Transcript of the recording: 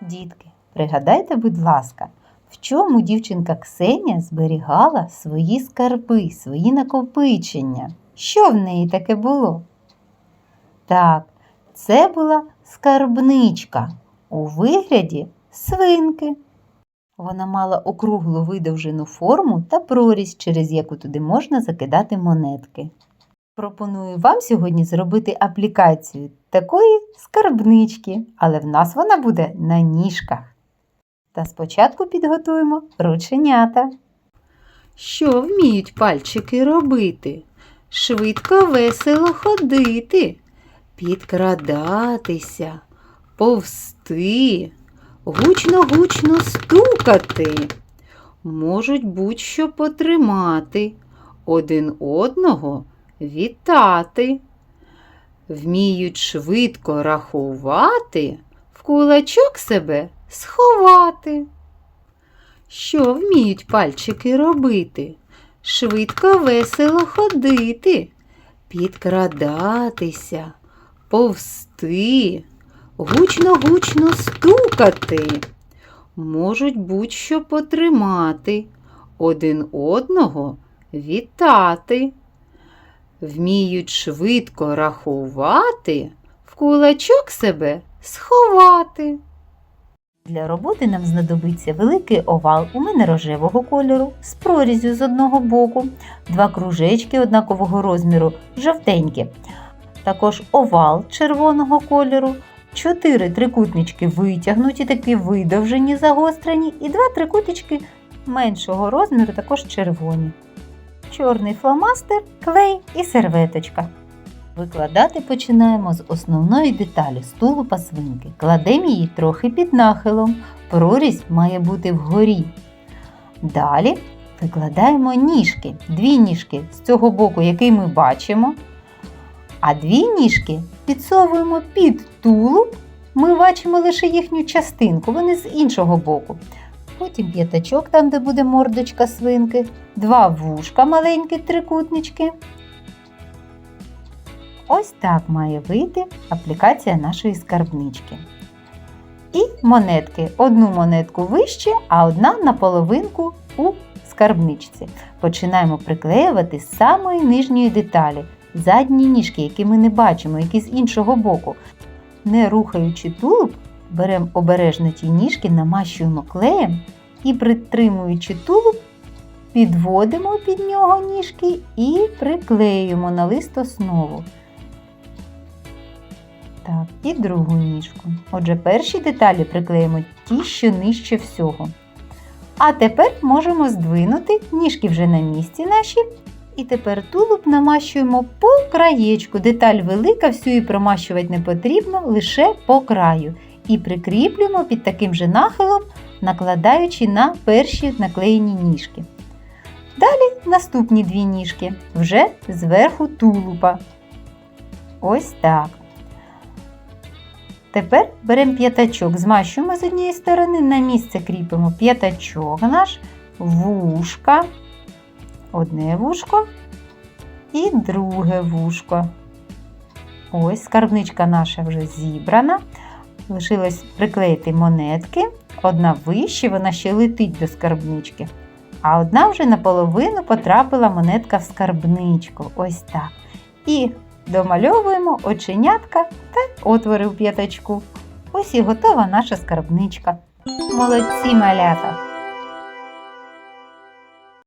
Дітки, пригадайте, будь ласка, в чому дівчинка Ксенія зберігала свої скарби, свої накопичення? Що в неї таке було? Так, це була скарбничка у вигляді свинки. Вона мала округлу видовжену форму та прорізь, через яку туди можна закидати монетки. Пропоную вам сьогодні зробити аплікацію такої скарбнички, але в нас вона буде на ніжках. Та спочатку підготуємо рученята. Що вміють пальчики робити? Швидко весело ходити, підкрадатися, повсти, гучно-гучно стукати, можуть будь-що потримати, один одного вітати, вміють швидко рахувати, в кулачок себе сховати. Що вміють пальчики робити? Швидко весело ходити, підкрадатися, повсти, гучно-гучно стукати, можуть будь-що потримати, один одного вітати, вміють швидко рахувати, в кулачок себе сховати. Для роботи нам знадобиться великий овал у мене рожевого кольору з прорізю з одного боку, два кружечки однакового розміру жовтенькі, також овал червоного кольору, чотири трикутнички витягнуті, такі видовжені, загострені, і два трикутнички меншого розміру, також червоні. Чорний фломастер, клей і серветочка. Викладати починаємо з основної деталі з тулупа свинки. Кладемо її трохи під нахилом. Прорізь має бути вгорі. Далі викладаємо ніжки. Дві ніжки з цього боку, який ми бачимо. А дві ніжки підсовуємо під тулуб. Ми бачимо лише їхню частинку, вони з іншого боку. Потім п'ятачок, там, де буде мордочка свинки, два вушка маленькі трикутнички. Ось так має вийти аплікація нашої скарбнички. І монетки. Одну монетку вище, а одна на половинку у скарбничці. Починаємо приклеювати з самої нижньої деталі. Задні ніжки, які ми не бачимо, які з іншого боку. Не рухаючи тулуб, беремо обережно ті ніжки, намащуємо клеєм і, притримуючи тулуб, підводимо під нього ніжки і приклеюємо на лист основу. Так, і другу ніжку. Отже, перші деталі приклеїмо ті, що нижче всього. А тепер можемо здвинути ніжки вже на місці наші. І тепер тулуб намащуємо по краєчку. Деталь велика, всю її промащувати не потрібно, лише по краю. І прикріплюємо під таким же нахилом, накладаючи на перші наклеєні ніжки. Далі наступні дві ніжки вже зверху тулупа. Ось так. Тепер беремо п'ятачок, змащуємо з однієї сторони, на місце кріпимо п'ятачок наш, вушка, одне вушко і друге вушко. Ось скарбничка наша вже зібрана. Лишилось приклеїти монетки. Одна вище, вона ще летить до скарбнички. А одна вже наполовину потрапила монетка в скарбничку. Ось так. І домальовуємо оченятка та отвори в п'ятачку. Ось і готова наша скарбничка. Молодці малята!